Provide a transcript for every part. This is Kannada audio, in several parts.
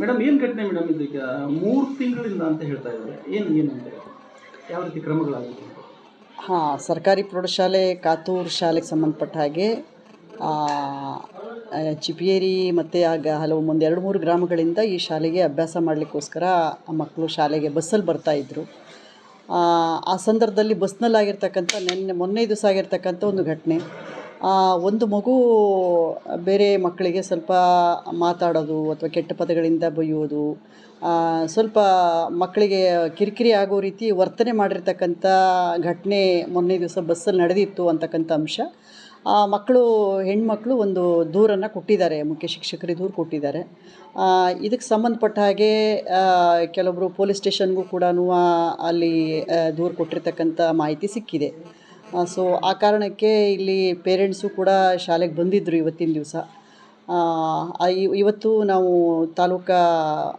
ಮೇಡಮ್, ಏನು ಘಟನೆ ಮೇಡಮ್ ಇದಕ್ಕೆ ಮೂರು ತಿಂಗಳಿಂದ ಅಂತ ಹೇಳ್ತಾ ಇದ್ದಾರೆ. ಏನು ಏನು ಅಂತ ಯಾವ ರೀತಿ ಕ್ರಮಗಳಾಗುತ್ತೆ ಹಾಂ, ಸರ್ಕಾರಿ ಪ್ರೌಢಶಾಲೆ, ಕಾತೂರು ಶಾಲೆಗೆ ಸಂಬಂಧಪಟ್ಟ ಹಾಗೆ ಚಿಪಿಯೇರಿ ಮತ್ತು ಆಗ ಹಲವು ಒಂದು ಎರಡು ಮೂರು ಗ್ರಾಮಗಳಿಂದ ಈ ಶಾಲೆಗೆ ಅಭ್ಯಾಸ ಮಾಡಲಿಕ್ಕೋಸ್ಕರ ಆ ಮಕ್ಕಳು ಶಾಲೆಗೆ ಬಸ್ಸಲ್ಲಿ ಬರ್ತಾಯಿದ್ರು ಆ ಸಂದರ್ಭದಲ್ಲಿ ಬಸ್ನಲ್ಲಾಗಿರ್ತಕ್ಕಂಥ ನೆನ್ನೆ, ಮೊನ್ನೆ ದಿವಸ ಆಗಿರ್ತಕ್ಕಂಥ ಒಂದು ಘಟನೆ. ಒಂದು ಮಗು ಬೇರೆ ಮಕ್ಕಳಿಗೆ ಸ್ವಲ್ಪ ಮಾತಾಡೋದು ಅಥವಾ ಕೆಟ್ಟ ಪದಗಳಿಂದ ಬೈಯೋದು ಸ್ವಲ್ಪ ಮಕ್ಕಳಿಗೆ ಕಿರಿಕಿರಿ ಆಗೋ ರೀತಿ ವರ್ತನೆ ಮಾಡಿರ್ತಕ್ಕಂಥ ಘಟನೆ ಮೊನ್ನೆ ದಿವಸ ಬಸ್ಸಲ್ಲಿ ನಡೆದಿತ್ತು ಅಂತಕ್ಕಂಥ ಅಂಶ. ಆ, ಮಕ್ಕಳು, ಹೆಣ್ಮಕ್ಳು ಒಂದು ದೂರನ್ನು ಕೊಟ್ಟಿದ್ದಾರೆ, ಮುಖ್ಯ ಶಿಕ್ಷಕರಿಗೆ ದೂರು ಕೊಟ್ಟಿದ್ದಾರೆ. ಇದಕ್ಕೆ ಸಂಬಂಧಪಟ್ಟ ಹಾಗೆ ಕೆಲವೊಬ್ಬರು ಪೊಲೀಸ್ ಸ್ಟೇಷನ್ಗೂ ಕೂಡ ಅಲ್ಲಿ ದೂರು ಕೊಟ್ಟಿರ್ತಕ್ಕಂಥ ಮಾಹಿತಿ ಸಿಕ್ಕಿದೆ. ಸೊ ಆ ಕಾರಣಕ್ಕೆ ಇಲ್ಲಿ ಪೇರೆಂಟ್ಸು ಕೂಡ ಶಾಲೆಗೆ ಬಂದಿದ್ದರು ಇವತ್ತಿನ ದಿವಸ. ಇವತ್ತು ನಾವು ತಾಲೂಕಾ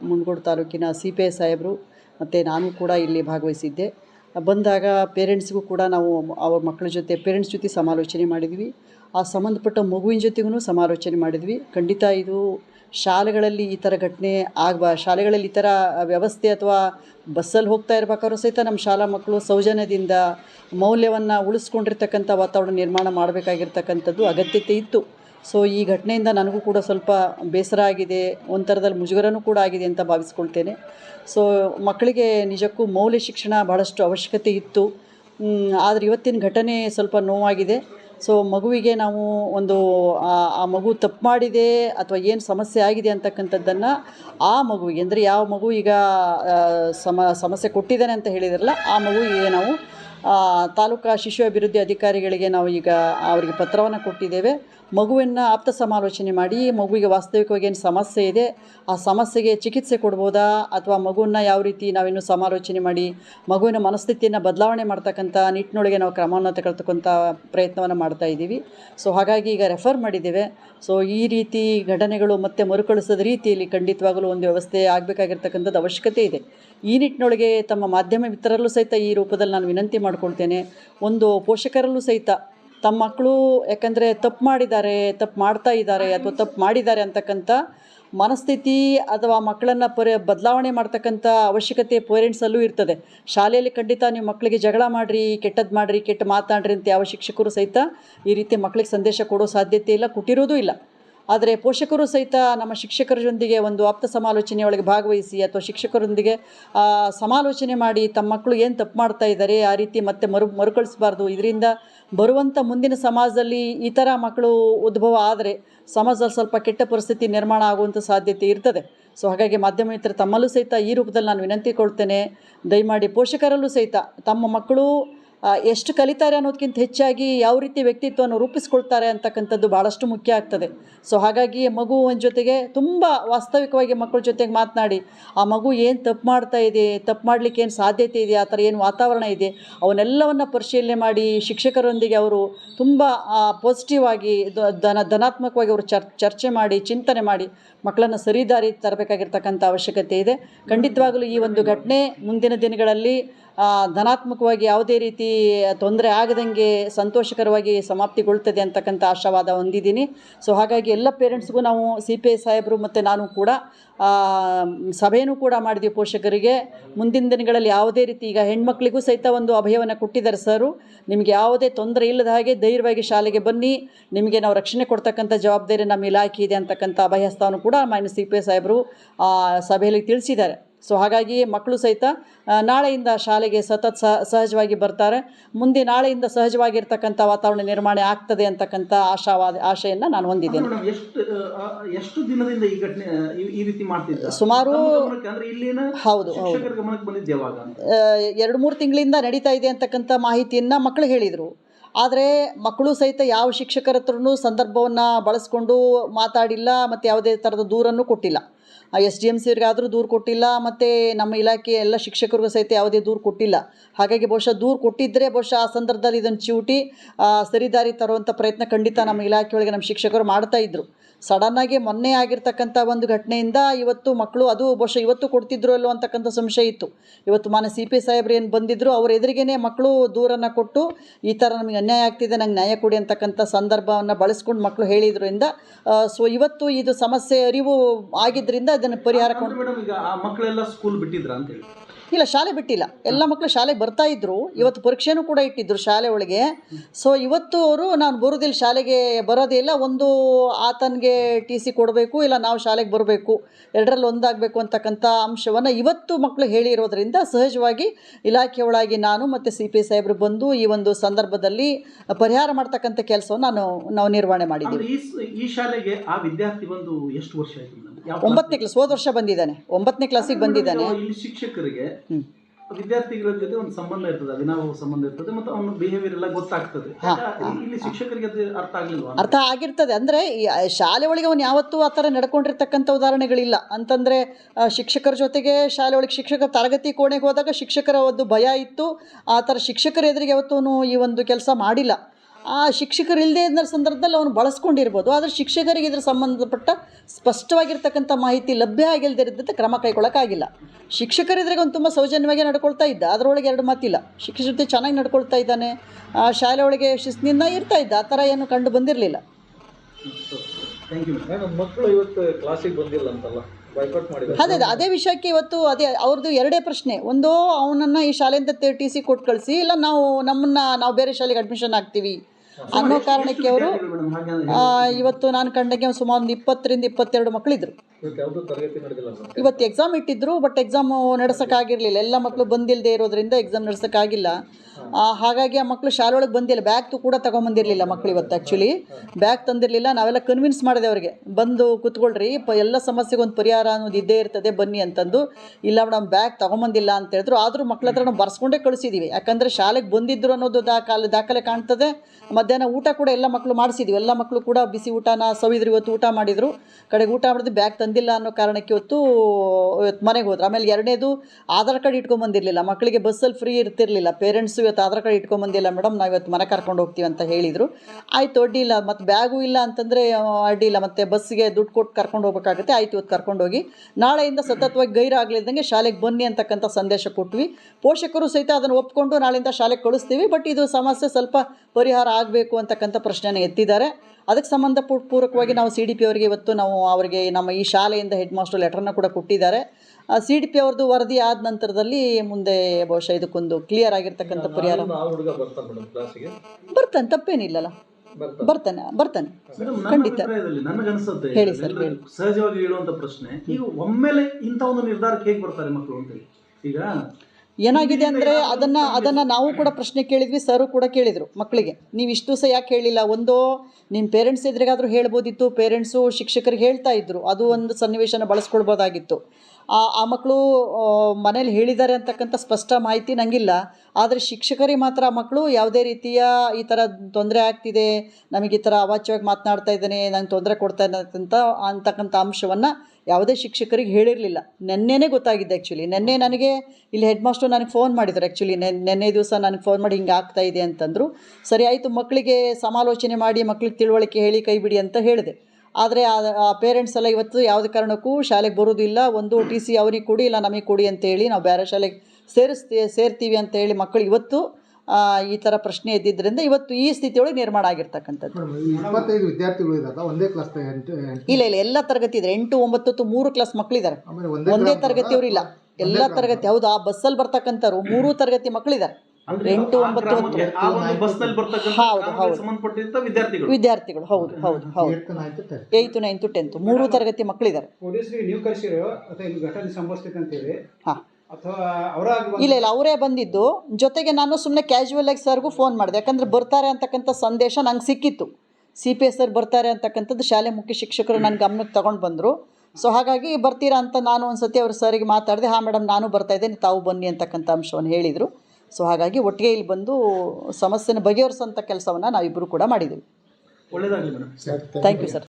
ಮುಂಡಗೋಡು ತಾಲೂಕಿನ ಸಿ ಪಿ ಐ ಸಾಹೇಬರು ಮತ್ತು ನಾನು ಕೂಡ ಇಲ್ಲಿ ಭಾಗವಹಿಸಿದ್ದೆ. ಬಂದಾಗ ಪೇರೆಂಟ್ಸ್ಗೂ ಕೂಡ ನಾವು ಅವ್ರ ಮಕ್ಕಳ ಜೊತೆ ಪೇರೆಂಟ್ಸ್ ಜೊತೆ ಸಮಾಲೋಚನೆ ಮಾಡಿದ್ವಿ. ಆ ಸಂಬಂಧಪಟ್ಟ ಮಗುವಿನ ಜೊತೆಗೂ ಸಮಾಲೋಚನೆ ಮಾಡಿದ್ವಿ. ಖಂಡಿತ ಇದು ಶಾಲೆಗಳಲ್ಲಿ ಈ ಥರ ಘಟನೆ ಆಗಬಾ, ಶಾಲೆಗಳಲ್ಲಿ ಈ ಥರ ವ್ಯವಸ್ಥೆ ಅಥವಾ ಬಸ್ಸಲ್ಲಿ ಹೋಗ್ತಾ ಇರ್ಬೇಕಾದ್ರೂ ಸಹಿತ ನಮ್ಮ ಶಾಲಾ ಮಕ್ಕಳು ಸೌಜನ್ಯದಿಂದ ಮೌಲ್ಯವನ್ನು ಉಳಿಸ್ಕೊಂಡಿರ್ತಕ್ಕಂಥ ವಾತಾವರಣ ನಿರ್ಮಾಣ ಮಾಡಬೇಕಾಗಿರ್ತಕ್ಕಂಥದ್ದು ಅಗತ್ಯತೆ ಇತ್ತು. ಸೊ ಈ ಘಟನೆಯಿಂದ ನನಗೂ ಕೂಡ ಸ್ವಲ್ಪ ಬೇಸರ ಆಗಿದೆ. ಒಂಥರದಲ್ಲಿ ಥರದಲ್ಲಿ ಮುಜುಗರನೂ ಕೂಡ ಆಗಿದೆ ಅಂತ ಭಾವಿಸ್ಕೊಳ್ತೇನೆ. ಸೊ ಮಕ್ಕಳಿಗೆ ನಿಜಕ್ಕೂ ಮೌಲ್ಯ ಶಿಕ್ಷಣ ಭಾಳಷ್ಟು ಅವಶ್ಯಕತೆ ಇತ್ತು. ಆದರೆ ಇವತ್ತಿನ ಘಟನೆ ಸ್ವಲ್ಪ ನೋವಾಗಿದೆ. ಸೊ ಮಗುವಿಗೆ ನಾವು ಒಂದು, ಆ- ಮಗು ತಪ್ಪು ಮಾಡಿದೆ ಅಥವಾ ಏನು ಸಮಸ್ಯೆ ಆಗಿದೆ ಅಂತಕ್ಕಂಥದ್ದನ್ನು ಆ ಮಗುವಿಗೆ, ಅಂದರೆ ಯಾವ ಮಗು ಈಗ ಸಮ, ಸಮಸ್ಯೆ ಕೊಟ್ಟಿದ್ದಾನೆ ಅಂತ ಹೇಳಿದ್ರಲ್ಲ, ಆ ಮಗುವಿಗೆ ನಾವು ತಾಲೂಕಾ ಶಿಶು ಅಭಿವೃದ್ಧಿ ಅಧಿಕಾರಿಗಳಿಗೆ ನಾವು ಈಗ ಅವರಿಗೆ ಪತ್ರವನ್ನು ಕೊಟ್ಟಿದ್ದೇವೆ. ಮಗುವನ್ನು ಆಪ್ತ ಸಮಾಲೋಚನೆ ಮಾಡಿ, ಮಗುವಿಗೆ ವಾಸ್ತವಿಕವಾಗಿ ಏನು ಸಮಸ್ಯೆ ಇದೆ, ಆ ಸಮಸ್ಯೆಗೆ ಚಿಕಿತ್ಸೆ ಕೊಡ್ಬೋದಾ? ಅಥವಾ ಮಗುವನ್ನು ಯಾವ ರೀತಿ ನಾವಿನ್ನು ಸಮಾಲೋಚನೆ ಮಾಡಿ, ಮಗುವಿನ ಮನಸ್ಥಿತಿಯನ್ನು ಬದಲಾವಣೆ ಮಾಡ್ತಕ್ಕಂಥ ನಿಟ್ಟಿನೊಳಗೆ ನಾವು ಕ್ರಮವನ್ನು ತಗೊಳ್ತಕ್ಕಂಥ ಪ್ರಯತ್ನವನ್ನು ಮಾಡ್ತಾ ಇದ್ದೀವಿ. ಸೊ, ಹಾಗಾಗಿ ಈಗ ರೆಫರ್ ಮಾಡಿದ್ದೇವೆ. ಸೊ, ಈ ರೀತಿ ಘಟನೆಗಳು ಮತ್ತೆ ಮರುಕಳಿಸದ ರೀತಿಯಲ್ಲಿ ಖಂಡಿತವಾಗಲೂ ಒಂದು ವ್ಯವಸ್ಥೆ ಆಗಬೇಕಾಗಿರ್ತಕ್ಕಂಥದ್ದು ಅವಶ್ಯಕತೆ ಇದೆ. ಈ ನಿಟ್ಟಿನೊಳಗೆ ತಮ್ಮ ಮಾಧ್ಯಮ ಮಿತ್ರರಲ್ಲೂ ಸಹಿತ ಈ ರೂಪದಲ್ಲಿ ನಾನು ವಿನಂತಿ ಮಾಡ್ಕೊಳ್ತೇನೆ. ಒಂದು ಪೋಷಕರಲ್ಲೂ ಸಹಿತ ತಮ್ಮ ಮಕ್ಕಳು ಯಾಕಂದರೆ ತಪ್ಪು ಮಾಡಿದ್ದಾರೆ, ತಪ್ಪು ಮಾಡ್ತಾ ಇದ್ದಾರೆ ಅಥವಾ ತಪ್ಪು ಮಾಡಿದ್ದಾರೆ ಅಂತಕ್ಕಂಥ ಮನಸ್ಥಿತಿ ಅಥವಾ ಮಕ್ಕಳನ್ನು ಪರಿ ಬದಲಾವಣೆ ಮಾಡ್ತಕ್ಕಂಥ ಅವಶ್ಯಕತೆ ಪೇರೆಂಟ್ಸಲ್ಲೂ ಇರ್ತದೆ. ಶಾಲೆಯಲ್ಲಿ ಖಂಡಿತ ನೀವು ಮಕ್ಕಳಿಗೆ ಜಗಳ ಮಾಡಿರಿ ಕೆಟ್ಟದ್ದು ಮಾಡಿರಿ, ಕೆಟ್ಟ ಮಾತಾಡ್ರಿ ಅಂತ ಯಾವ ಶಿಕ್ಷಕರು ಸಹಿತ ಈ ರೀತಿ ಮಕ್ಕಳಿಗೆ ಸಂದೇಶ ಕೊಡೋ ಸಾಧ್ಯತೆ ಇಲ್ಲ, ಕೊಟ್ಟಿರೋದೂ ಇಲ್ಲ. ಆದರೆ ಪೋಷಕರು ಸಹಿತ ನಮ್ಮ ಶಿಕ್ಷಕರೊಂದಿಗೆ ಒಂದು ಆಪ್ತ ಸಮಾಲೋಚನೆಯೊಳಗೆ ಭಾಗವಹಿಸಿ ಅಥವಾ ಶಿಕ್ಷಕರೊಂದಿಗೆ ಸಮಾಲೋಚನೆ ಮಾಡಿ ತಮ್ಮ ಮಕ್ಕಳು ಏನು ತಪ್ಪು ಮಾಡ್ತಾ ಇದ್ದಾರೆ, ಆ ರೀತಿ ಮತ್ತೆ ಮರು, ಮರುಕಳಿಸಬಾರ್ದು. ಇದರಿಂದ ಬರುವಂಥ ಮುಂದಿನ ಸಮಾಜದಲ್ಲಿ ಈ ಥರ ಮಕ್ಕಳು ಉದ್ಭವ ಆದರೆ ಸಮಾಜದಲ್ಲಿ ಸ್ವಲ್ಪ ಕೆಟ್ಟ ಪರಿಸ್ಥಿತಿ ನಿರ್ಮಾಣ ಆಗುವಂಥ ಸಾಧ್ಯತೆ ಇರ್ತದೆ. ಸೊ ಹಾಗಾಗಿ ಮಾಧ್ಯಮ ಮಿತ್ರ ತಮ್ಮಲ್ಲೂ ಸಹಿತ ಈ ರೂಪದಲ್ಲಿ ನಾನು ವಿನಂತಿ ಕೊಡ್ತೇನೆ ದಯಮಾಡಿ ಪೋಷಕರಲ್ಲೂ ಸಹಿತ ತಮ್ಮ ಮಕ್ಕಳು ಎಷ್ಟು ಕಲಿತಾರೆ ಅನ್ನೋದಕ್ಕಿಂತ ಹೆಚ್ಚಾಗಿ ಯಾವ ರೀತಿ ವ್ಯಕ್ತಿತ್ವವನ್ನು ರೂಪಿಸ್ಕೊಳ್ತಾರೆ ಅಂತಕ್ಕಂಥದ್ದು ಭಾಳಷ್ಟು ಮುಖ್ಯ ಆಗ್ತದೆ. ಸೊ ಹಾಗಾಗಿ ಮಗುವಿನ ಜೊತೆಗೆ ತುಂಬ ವಾಸ್ತವಿಕವಾಗಿ ಮಕ್ಕಳ ಜೊತೆಗೆ ಮಾತನಾಡಿ, ಆ ಮಗು ಏನು ತಪ್ಪು ಮಾಡ್ತಾ ಇದೆ, ತಪ್ಪು ಮಾಡಲಿಕ್ಕೆ ಏನು ಸಾಧ್ಯತೆ ಇದೆ, ಆ ಥರ ಏನು ವಾತಾವರಣ ಇದೆ, ಅವನ್ನೆಲ್ಲವನ್ನು ಪರಿಶೀಲನೆ ಮಾಡಿ ಶಿಕ್ಷಕರೊಂದಿಗೆ ಅವರು ತುಂಬ ಪಾಸಿಟಿವ್ ಆಗಿ ಧನ, ಧನಾತ್ಮಕವಾಗಿ ಅವರು ಚರ್, ಚರ್ಚೆ ಮಾಡಿ, ಚಿಂತನೆ ಮಾಡಿ ಮಕ್ಕಳನ್ನು ಸರಿದಾರಿ ತರಬೇಕಾಗಿರ್ತಕ್ಕಂಥ ಅವಶ್ಯಕತೆ ಇದೆ. ಖಂಡಿತವಾಗಲೂ ಈ ಒಂದು ಘಟನೆ ಮುಂದಿನ ದಿನಗಳಲ್ಲಿ ಧನಾತ್ಮಕವಾಗಿ ಯಾವುದೇ ರೀತಿ ತೊಂದರೆ ಆಗದಂಗೆ ಸಂತೋಷಕರವಾಗಿ ಸಮಾಪ್ತಿಗೊಳ್ತದೆ ಅಂತಕ್ಕಂಥ ಆಶಾವಾದ ಹೊಂದಿದ್ದೀನಿ. ಸೊ ಹಾಗಾಗಿ ಎಲ್ಲ ಪೇರೆಂಟ್ಸ್ಗೂ ನಾವು ಸಿ ಪಿ ಐ ಸಾಹೇಬರು ಮತ್ತು ನಾನು ಕೂಡ ಸಭೆಯೂ ಕೂಡ ಮಾಡಿದ್ವಿ ಪೋಷಕರಿಗೆ. ಮುಂದಿನ ದಿನಗಳಲ್ಲಿ ಯಾವುದೇ ರೀತಿ ಈಗ ಹೆಣ್ಮಕ್ಳಿಗೂ ಸಹಿತ ಒಂದು ಅಭಯವನ್ನು ಕೊಟ್ಟಿದ್ದಾರೆ ಸರು. ನಿಮಗೆ ಯಾವುದೇ ತೊಂದರೆ ಇಲ್ಲದ ಹಾಗೆ ಧೈರ್ಯವಾಗಿ ಶಾಲೆಗೆ ಬನ್ನಿ. ನಿಮಗೆ ನಾವು ರಕ್ಷಣೆ ಕೊಡ್ತಕ್ಕಂಥ ಜವಾಬ್ದಾರಿ ನಮ್ಮ ಇಲಾಖೆ ಇದೆ ಅಂತಕ್ಕಂಥ ಅಭಯಸ್ಥಾನ ಕೂಡ ಮಾನ್ಯ ಸಿ ಪಿ ಐ ಸಾಹೇಬರು ಸಭೆಯಲ್ಲಿ ತಿಳಿಸಿದ್ದಾರೆ. ಸೊ ಹಾಗಾಗಿ ಮಕ್ಕಳು ಸಹಿತ ನಾಳೆಯಿಂದ ಶಾಲೆಗೆ ಸತತ ಸಹ ಸಹಜವಾಗಿ ಬರ್ತಾರೆ. ಮುಂದೆ ನಾಳೆಯಿಂದ ಸಹಜವಾಗಿರ್ತಕ್ಕಂಥ ವಾತಾವರಣ ನಿರ್ಮಾಣ ಆಗ್ತದೆ ಅಂತಕ್ಕಂಥ ಆಶಾವಾದ ಆಶೆಯನ್ನು ನಾನು ಹೊಂದಿದ್ದೇನೆ. ಎಷ್ಟು ದಿನದಿಂದ ಈ ಘಟನೆ ಈ- ರೀತಿ ಮಾಡ್ತಿದ್ದೆ? ಸುಮಾರು ಹೌದು ಹೌದು. ಎರಡು ಮೂರು ತಿಂಗಳಿಂದ ನಡೀತಾ ಇದೆ ಅಂತಕ್ಕಂಥ ಮಾಹಿತಿಯನ್ನು ಮಕ್ಕಳು ಹೇಳಿದರು. ಆದರೆ ಮಕ್ಕಳು ಸಹಿತ ಯಾವ ಶಿಕ್ಷಕರ ಹತ್ರನೂ ಸಂದರ್ಭವನ್ನು ಬಳಸ್ಕೊಂಡು ಮಾತಾಡಿಲ್ಲ ಮತ್ತು ಯಾವುದೇ ಥರದ ದೂರನ್ನು ಕೊಟ್ಟಿಲ್ಲ. ಎಸ್ ಡಿ ಎಂ ಸಿ ಅವ್ರಿಗಾದರೂ ದೂರು ಕೊಟ್ಟಿಲ್ಲ ಮತ್ತು ನಮ್ಮ ಇಲಾಖೆ ಎಲ್ಲ ಶಿಕ್ಷಕರಿಗೂ ಸಹಿತ ಯಾವುದೇ ದೂರು ಕೊಟ್ಟಿಲ್ಲ. ಹಾಗಾಗಿ ಬಹುಶಃ ದೂರು ಕೊಟ್ಟಿದ್ದರೆ ಬಹುಶಃ ಆ ಸಂದರ್ಭದಲ್ಲಿ ಇದನ್ನು ಚಿವುಟಿ ಆ, ಸರಿದಾರಿ ತರುವಂಥ ಪ್ರಯತ್ನ ಖಂಡಿತ ನಮ್ಮ ಇಲಾಖೆಯೊಳಗೆ ನಮ್ಮ ಶಿಕ್ಷಕರು ಮಾಡ್ತಾ ಇದ್ರು. ಸಡನ್ನಾಗಿ ಮೊನ್ನೆ ಆಗಿರ್ತಕ್ಕಂಥ ಒಂದು ಘಟನೆಯಿಂದ ಇವತ್ತು ಮಕ್ಕಳು ಅದು ಬಹುಶಃ ಇವತ್ತು ಕೊಡ್ತಿದ್ರು ಅಲ್ಲೋ ಅಂತಕ್ಕಂಥ ಸಂಶಯ ಇತ್ತು. ಇವತ್ತು ಮಾನ ಸಿ ಪಿ ಸಾಹೇಬ್ರು ಏನು ಬಂದಿದ್ರು ಅವ್ರ ಎದುರಿಗೇನೆ ಮಕ್ಕಳು ದೂರನ್ನು ಕೊಟ್ಟು ಈ ಥರ ನಮಗೆ ಅನ್ಯಾಯ ಆಗ್ತಿದೆ ನಂಗೆ ನ್ಯಾಯ ಕೊಡಿ ಅಂತಕ್ಕಂಥ ಸಂದರ್ಭವನ್ನು ಬಳಸ್ಕೊಂಡು ಮಕ್ಕಳು ಹೇಳಿದ್ರಿಂದ ಸೊ ಇವತ್ತು ಇದು ಸಮಸ್ಯೆ ಅರಿವು ಆಗಿದ್ದರಿಂದ ಅದನ್ನು ಪರಿಹಾರ ಮಕ್ಕಳೆಲ್ಲ ಸ್ಕೂಲ್ ಬಿಟ್ಟಿದ್ರ ಅಂತ ಹೇಳಿ. ಇಲ್ಲ, ಶಾಲೆ ಬಿಟ್ಟಿಲ್ಲ. ಎಲ್ಲ ಮಕ್ಕಳು ಶಾಲೆಗೆ ಬರ್ತಾ ಇದ್ರು. ಇವತ್ತು ಪರೀಕ್ಷೆನೂ ಕೂಡ ಇಟ್ಟಿದ್ರು ಶಾಲೆ ಒಳಗೆ. ಸೊ ಇವತ್ತು ಅವರು, ನಾನು ಬರೋದಿಲ್ಲ, ಶಾಲೆಗೆ ಬರೋದೇ ಇಲ್ಲ. ಒಂದು ಆತನಿಗೆ ಟಿ ಸಿ ಕೊಡಬೇಕು, ಇಲ್ಲ ನಾವು ಶಾಲೆಗೆ ಬರಬೇಕು. ಎರಡರಲ್ಲಿ ಒಂದಾಗಬೇಕು ಅಂತಕ್ಕಂಥ ಅಂಶವನ್ನು ಇವತ್ತು ಮಕ್ಕಳು ಹೇಳಿರೋದ್ರಿಂದ ಸಹಜವಾಗಿ ಇಲಾಖೆ ಒಳಗೆ ನಾನು ಮತ್ತು ಸಿ ಪಿ ಸಾಹೇಬರು ಬಂದು ಈ ಒಂದು ಸಂದರ್ಭದಲ್ಲಿ ಪರಿಹಾರ ಮಾಡ್ತಕ್ಕಂಥ ಕೆಲಸವನ್ನು ನಾನು, ನಾವು ನಿರ್ವಹಣೆ ಮಾಡಿದ್ದೀವಿ. ಈ ಶಾಲೆಗೆ ಆ ವಿದ್ಯಾರ್ಥಿ ಬಂದು ಎಷ್ಟು ವರ್ಷ ಆಯ್ತು ಒಂಬತ್ತನೇ ಕ್ಲಾಸ್ ಹೋದ ವರ್ಷ ಬಂದಿದ್ದಾನೆ. ಒಂಬತ್ತನೇ ಕ್ಲಾಸಿಗೆ ಬಂದಿದ್ದಾನೆ. ಇಲ್ಲಿ ಶಿಕ್ಷಕರಿಗೆ ವಿದ್ಯಾರ್ಥಿಗಳ ಜೊತೆ ಒಂದು ಸಂಬಂಧ ಇರ್ತದೆ ಸಂಬಂಧ ಇರ್ತದೆ ಮತ್ತು ಅವನ ಬಿಹೇವಿಯರ್ ಎಲ್ಲ ಗೊತ್ತಾಗ್ತದೆ. ಇಲ್ಲಿ ಶಿಕ್ಷಕರಿಗೆ ಅದು ಅರ್ಥ ಆಗಲಿಲ್ಲ ಅರ್ಥ ಆಗಿರ್ತದೆ. ಅಂದರೆ ಈ ಶಾಲೆ ಒಳಗೆ ಅವನು ಯಾವತ್ತೂ ಆ ಥರ ನಡ್ಕೊಂಡಿರ್ತಕ್ಕಂಥ ಉದಾಹರಣೆಗಳಿಲ್ಲ. ಅಂತಂದರೆ ಶಿಕ್ಷಕರ ಜೊತೆಗೆ ಶಾಲೆ ಒಳಗೆ ಶಿಕ್ಷಕ ತರಗತಿ ಕೋಣೆಗೆ ಹೋದಾಗ ಶಿಕ್ಷಕರ ಒಂದು ಭಯ ಇತ್ತು. ಆ ಥರ ಶಿಕ್ಷಕರ ಎದುರಿಗೆ ಯಾವತ್ತೂ ಈ ಒಂದು ಕೆಲಸ ಮಾಡಿಲ್ಲ. ಆ ಶಿಕ್ಷಕರು ಇಲ್ಲದೇ ಇದ್ದ ಸಂದರ್ಭದಲ್ಲಿ ಅವನು ಬಳಸ್ಕೊಂಡಿರ್ಬೋದು ಆದರೆ ಶಿಕ್ಷಕರಿಗೆ ಇದ್ರ ಸಂಬಂಧಪಟ್ಟ ಸ್ಪಷ್ಟವಾಗಿರ್ತಕ್ಕಂಥ ಮಾಹಿತಿ ಲಭ್ಯ ಆಗಿಲ್ಲದಿದ್ದಂತೆ ಕ್ರಮ ಕೈಗೊಳ್ಳೋಕ್ಕಾಗಿಲ್ಲ. ಶಿಕ್ಷಕರಿದ್ರಿಗೆ ಒಂದು ತುಂಬ ಸೌಜನ್ಯವಾಗಿ ನಡ್ಕೊಳ್ತಾ ಇದ್ದ ಅದರೊಳಗೆ ಎರಡು ಮಾತಿಲ್ಲ. ಶಿಕ್ಷಕರ ಜೊತೆ ಚೆನ್ನಾಗಿ ನಡ್ಕೊಳ್ತಾ ಇದ್ದಾನೆ ಆ ಶಾಲೆ ಒಳಗೆ ಶಿಸ್ತಿನಿಂದ ಇರ್ತಾ ಇದ್ದ ಆ ಥರ ಏನು ಕಂಡು ಬಂದಿರಲಿಲ್ಲ. ಮಕ್ಕಳು ಇವತ್ತು ಕ್ಲಾಸಿಗೆ ಬಂದಿಲ್ಲ ಅಂತಲ್ಲ? ಅದೇ ಅದೇ ವಿಷಯಕ್ಕೆ ಇವತ್ತು ಅದೇ ಅವ್ರದ್ದು ಎರಡೇ ಪ್ರಶ್ನೆ. ಒಂದು ಅವನನ್ನು ಈ ಶಾಲೆಯಿಂದ ಟಿ ಸಿ ಕೊಟ್ಟು ಕಳಿಸಿ ಇಲ್ಲ ನಾವು ನಮ್ಮನ್ನ ನಾವು ಬೇರೆ ಶಾಲೆಗೆ ಅಡ್ಮಿಷನ್ ಆಗ್ತೀವಿ. ಅನ್ನೋ ಕಾರಣಕ್ಕೆ ಅವರು ಇವತ್ತು ನಾನು ಕಂಡಂಗೆ ಸುಮಾರು ಒಂದು ಇಪ್ಪತ್ತರಿಂದ ಇಪ್ಪತ್ತೆರಡು ಮಕ್ಕಳಿದ್ರು ಇವತ್ತು ಎಕ್ಸಾಮ್ ಇಟ್ಟಿದ್ರು ಬಟ್ ಎಕ್ಸಾಮು ನಡೆಸೋಕ್ಕಾಗಿರಲಿಲ್ಲ. ಎಲ್ಲ ಮಕ್ಕಳು ಬಂದಿಲ್ಲದೆ ಇರೋದ್ರಿಂದ ಎಕ್ಸಾಮ್ ನಡೆಸೋಕ್ಕಾಗಿಲ್ಲ. ಹಾಗಾಗಿ ಆ ಮಕ್ಕಳು ಶಾಲೆ ಒಳಗೆ ಬಂದಿಲ್ಲ. ಬ್ಯಾಗ್ ಕೂಡ ತಗೊಂಬಂದಿರಲಿಲ್ಲ ಮಕ್ಕಳು ಇವತ್ತು ಆ್ಯಕ್ಚುಲಿ ಬ್ಯಾಗ್ ತಂದಿರಲಿಲ್ಲ. ನಾವೆಲ್ಲ ಕನ್ವಿನ್ಸ್ ಮಾಡಿದೆ ಅವರಿಗೆ. ಬಂದು ಕೂತ್ಕೊಳ್ರಿ, ಪ, ಎಲ್ಲ ಸಮಸ್ಯೆಗೆ ಒಂದು ಪರಿಹಾರ ಅನ್ನೋದು ಇದ್ದೇ ಇರ್ತದೆ, ಬನ್ನಿ ಅಂತಂದು. ಇಲ್ಲ ಮೇಡಮ್ ಬ್ಯಾಗ್ ತಗೊಂಬಂದಿಲ್ಲ ಅಂತ ಹೇಳಿದ್ರು. ಆದರೂ ಮಕ್ಳ ಹತ್ರ ನಾವು ಬರ್ಸ್ಕೊಂಡೇ ಕಳಿಸಿದ್ದೀವಿ ಯಾಕಂದರೆ ಶಾಲೆಗೆ ಬಂದಿದ್ರು ಅನ್ನೋದು ದಾಖಲೆ ದಾಖಲೆ ಕಾಣ್ತದೆ. ಮಧ್ಯಾಹ್ನ ಊಟ ಕೂಡ ಎಲ್ಲ ಮಕ್ಕಳು ಮಾಡಿಸಿದ್ವಿ. ಎಲ್ಲ ಮಕ್ಕಳು ಕೂಡ ಬಿಸಿ ಊಟನ ಸವಿದ್ರು ಇವತ್ತು ಊಟ ಮಾಡಿದರು. ಕಡೆಗೆ ಊಟ ಮಾಡಿದ್ರು ಬ್ಯಾಗ್ ತಂದಿಲ್ಲ ಅನ್ನೋ ಕಾರಣಕ್ಕೆ ಇವತ್ತು ಇವತ್ತು ಮನೆಗೆ ಹೋದ್ರು. ಆಮೇಲೆ ಎರಡನೇದು ಆಧಾರ್ ಕಾರ್ಡ್ ಇಟ್ಕೊಂಬಂದಿರಲಿಲ್ಲ ಮಕ್ಕಳಿಗೆ ಬಸ್ಸಲ್ಲಿ ಫ್ರೀ ಇರ್ತಿರ್ಲಿಲ್ಲ. ಪೇರೆಂಟ್ಸು ಇವತ್ತು ಆಧಾರ್ ಕಾರ್ಡ್ ಇಟ್ಕೊಂಬಂದಿಲ್ಲ ಮೇಡಮ್, ನಾವು ಇವತ್ತು ಮನೆ ಕರ್ಕೊಂಡು ಹೋಗ್ತೀವಿ ಅಂತ ಹೇಳಿದರು. ಆಯ್ತು ಅಡ್ಡಿಲ್ಲ ಮತ್ತು ಬ್ಯಾಗು ಇಲ್ಲ ಅಂತಂದರೆ ಅಡ್ಡಿಲ್ಲ ಮತ್ತು ಬಸ್ಸಿಗೆ ದುಡ್ಡು ಕೊಟ್ಟು ಕರ್ಕೊಂಡು ಹೋಗ್ಬೇಕಾಗುತ್ತೆ. ಆಯ್ತು, ಇವತ್ತು ಕರ್ಕೊಂಡು ಹೋಗಿ. ನಾಳೆಯಿಂದ ಸತತವಾಗಿ ಗೈರಾಗಲಿದ್ದಂಗೆ ಶಾಲೆಗೆ ಬನ್ನಿ ಅಂತಕ್ಕಂಥ ಸಂದೇಶ ಕೊಟ್ವಿ. ಪೋಷಕರು ಸಹಿತ ಅದನ್ನು ಒಪ್ಕೊಂಡು ನಾಳೆಯಿಂದ ಶಾಲೆಗೆ ಕಳಿಸ್ತೀವಿ, ಬಟ್ ಇದು ಸಮಸ್ಯೆ ಸ್ವಲ್ಪ ಪರಿಹಾರ ಆಗಬೇಕು ಅಂತಕ್ಕಂಥ ಪ್ರಶ್ನೆನ ಎತ್ತಿದ್ದಾರೆ. ಅದಕ್ಕೆ ಸಂಬಂಧ ಪೂರ್ವಕವಾಗಿ ನಾವು ಸಿ ಡಿ ಪಿ ಅವರಿಗೆ ಇವತ್ತು ನಾವು ಅವರಿಗೆ ನಮ್ಮ ಈ ಶಾಲೆಯಿಂದ ಹೆಡ್ ಮಾಸ್ಟರ್ ಲೆಟರ್ನ ಕೂಡ ಕೊಟ್ಟಿದ್ದಾರೆ. ಸಿ ಡಿ ಪಿ ಅವ್ರದ್ದು ವರದಿ ಆದ ನಂತರದಲ್ಲಿ ಮುಂದೆ ಬಹುಶಃ ಇದಕ್ಕೊಂದು ಕ್ಲಿಯರ್ ಆಗಿರ್ತಕ್ಕಂಥ ಪರಿಹಾರ. ಬರ್ತಾನೆ ತಪ್ಪೇನಿಲ್ಲಲ್ಲ. ಬರ್ತಾನೆ. ಬರ್ತಾನೆ ಖಂಡಿತ. ಹೇಳಿ ಸರ್, ಹೇಳಿ. ಸಹಜವಾಗಿ ಹೇಳುವಂತ ಪ್ರಶ್ನೆ ಈಗ ಒಮ್ಮೆಲೆ ಇಂಥ ಒಂದು ನಿರ್ಧಾರಕ್ಕೆ ಹೇಗೆ ಬರ್ತಾರೆ ಮಕ್ಕಳು ಅಂತ ಈಗ ಏನಾಗಿದೆ ಅಂದರೆ ಅದನ್ನು ಅದನ್ನು ನಾವು ಕೂಡ ಪ್ರಶ್ನೆ ಕೇಳಿದ್ವಿ ಸರು ಕೂಡ ಕೇಳಿದರು ಮಕ್ಕಳಿಗೆ ನೀವು ಇಷ್ಟು ಸಹ ಯಾಕೆ ಹೇಳಿಲ್ಲ? ಒಂದು ನಿಮ್ಮ ಪೇರೆಂಟ್ಸ್ ಎದುರಿಗಾದರೂ ಹೇಳ್ಬೋದಿತ್ತು ಪೇರೆಂಟ್ಸು ಶಿಕ್ಷಕರಿಗೆ ಹೇಳ್ತಾ ಇದ್ರು. ಅದು ಒಂದು ಸನ್ನಿವೇಶನ ಬಳಸ್ಕೊಳ್ಬೋದಾಗಿತ್ತು. ಆ ಆ ಮಕ್ಕಳು ಮನೇಲಿ ಹೇಳಿದ್ದಾರೆ ಅಂತಕ್ಕಂಥ ಸ್ಪಷ್ಟ ಮಾಹಿತಿ ನನಗಿಲ್ಲ ಆದರೆ ಶಿಕ್ಷಕರಿಗೆ ಮಾತ್ರ ಆ ಮಕ್ಕಳು ಯಾವುದೇ ರೀತಿಯ ಈ ಥರ ತೊಂದರೆ ಆಗ್ತಿದೆ, ನಮಗೆ ಈ ಥರ ಅವಾಚ್ಯವಾಗಿ ಮಾತನಾಡ್ತಾ ಇದ್ದಾನೆ, ನಂಗೆ ತೊಂದರೆ ಕೊಡ್ತಾ ಇದ್ದಂಥ ಅಂತಕ್ಕಂಥ ಅಂಶವನ್ನು ಯಾವುದೇ ಶಿಕ್ಷಕರಿಗೆ ಹೇಳಿರಲಿಲ್ಲ. ನೆನ್ನೆನೇ ಗೊತ್ತಾಗಿದ್ದೆ ಆ್ಯಕ್ಚುಲಿ ನೆನ್ನೆ ನನಗೆ ಇಲ್ಲಿ ಹೆಡ್ ಮಾಸ್ಟರ್ ನನಗೆ ಫೋನ್ ಮಾಡಿದ್ರು ಆ್ಯಕ್ಚುಲಿ ನೆನ್ನೆ ದಿವಸ ನನಗೆ ಫೋನ್ ಮಾಡಿ ಹಿಂಗೆ ಆಗ್ತಾ ಇದೆ ಅಂತಂದರು. ಸರಿ, ಆಯಿತು ಮಕ್ಕಳಿಗೆ ಸಮಾಲೋಚನೆ ಮಾಡಿ ಮಕ್ಕಳಿಗೆ ತಿಳುವಳಿಕೆ ಹೇಳಿ ಕೈ ಬಿಡಿ ಅಂತ ಹೇಳಿದೆ. ಆದರೆ ಆ ಪೇರೆಂಟ್ಸ್ ಎಲ್ಲ ಇವತ್ತು ಯಾವುದೇ ಕಾರಣಕ್ಕೂ ಶಾಲೆಗೆ ಬರೋದಿಲ್ಲ. ಒಂದು ಟಿ ಸಿ ಅವ್ರಿಗೆ ಕೊಡಿ ಇಲ್ಲ ನಮಗೆ ಕೊಡಿ ಅಂತ ಹೇಳಿ ನಾವು ಬೇರೆ ಶಾಲೆಗೆ ಸೇರಿಸ್ತೀ ಸೇರ್ತೀವಿ ಅಂತ ಹೇಳಿ ಮಕ್ಕಳು ಇವತ್ತು ಈ ಥರ ಪ್ರಶ್ನೆ ಎದ್ದಿದ್ದರಿಂದ ಇವತ್ತು ಈ ಸ್ಥಿತಿಯೊಳಗೆ ನಿರ್ಮಾಣ ಆಗಿರ್ತಕ್ಕಂಥದ್ದು. ಇಪ್ಪತ್ತೈದು ವಿದ್ಯಾರ್ಥಿಗಳು ಇದ್ದಾರೆ ಒಂದೇ ಕ್ಲಾಸ್ ಇಲ್ಲ ಇಲ್ಲ ಎಲ್ಲ ತರಗತಿ ಇದೆ ಎಂಟು ಒಂಬತ್ತು ಮೂರು ಕ್ಲಾಸ್ ಮಕ್ಕಳಿದ್ದಾರೆ ಒಂದೇ ತರಗತಿಯವರು ಇಲ್ಲ. ಎಲ್ಲ ತರಗತಿ ಹೌದು ಆ ಬಸ್ಸಲ್ಲಿ ಬರ್ತಕ್ಕಂಥವ್ರು ಮೂರು ತರಗತಿ ಮಕ್ಕಳಿದ್ದಾರೆ ಎಂಟು ಒಂಬತ್ತು ಗ್ರಾಮಕ್ಕೆ, ಆ ಒಂದು ಬಸ್ನಲ್ಲಿ ಬರ್ತಕ್ಕಂಥ ಹೌದು, ಹೌದು. ವಿದ್ಯಾರ್ಥಿಗಳು. ವಿದ್ಯಾರ್ಥಿಗಳು ಹೌದು ಹೌದು ಹೌದು. Eighth ninth tenth eighth ninth tenth ಮೂರು ತರಗತಿ ಮಕ್ಕಳಿದ್ದಾರೆ. ನೀವು ಕಳಿಸಿರೋ ಅಥವಾ ಘಟನೆ ಸಂಭವಿಸ್ತೈತೆ ಅಂತೇಳಿ ಹಾಂ. ಇಲ್ಲ ಇಲ್ಲ ಅವರೇ ಬಂದಿದ್ದು. ಜೊತೆಗೆ ನಾನು ಸುಮ್ಮನೆ ಕ್ಯಾಶುವಲ್ ಆಗಿ ಸರ್ಗೂ ಫೋನ್ ಮಾಡಿದೆ. ಯಾಕಂದ್ರೆ ಬರ್ತಾರೆ ಅಂತಕ್ಕಂಥ ಸಂದೇಶ ನಂಗೆ ಸಿಕ್ಕಿತ್ತು. ಸಿ ಪಿ ಎಸ್ ಸರ್ ಬರ್ತಾರೆ ಅಂತಕ್ಕಂಥದ್ದು ಶಾಲೆ ಮುಖ್ಯ ಶಿಕ್ಷಕರು ನನ್ನ ಗಮನಕ್ಕೆ ತಗೊಂಡು ಬಂದರು. ಸೊ ಹಾಗಾಗಿ ಬರ್ತೀರಾ ಅಂತ ನಾನು ಒಂದು ಸತಿ ಅವ್ರ ಸರಿಗೆ ಮಾತಾಡಿದೆ ಹಾಂ ಮೇಡಮ್ ನಾನು ಬರ್ತಾ ಇದ್ದೇನೆ ತಾವು ಬನ್ನಿ ಅಂತಕ್ಕಂಥ ಅಂಶವನ್ನು ಹೇಳಿದರು. ಸೊ ಹಾಗಾಗಿ ಒಟ್ಟಿಗೆ ಇಲ್ಲಿ ಬಂದು ಸಮಸ್ಯೆನ ಬಗೆಹರಿಸೋಂಥ ಕೆಲಸವನ್ನು ನಾವಿಬ್ಬರು ಕೂಡ ಮಾಡಿದ್ದೀವಿ. ಒಳ್ಳೆಯದಾಗಲಿ ಮೇಡಮ್. Thank you sir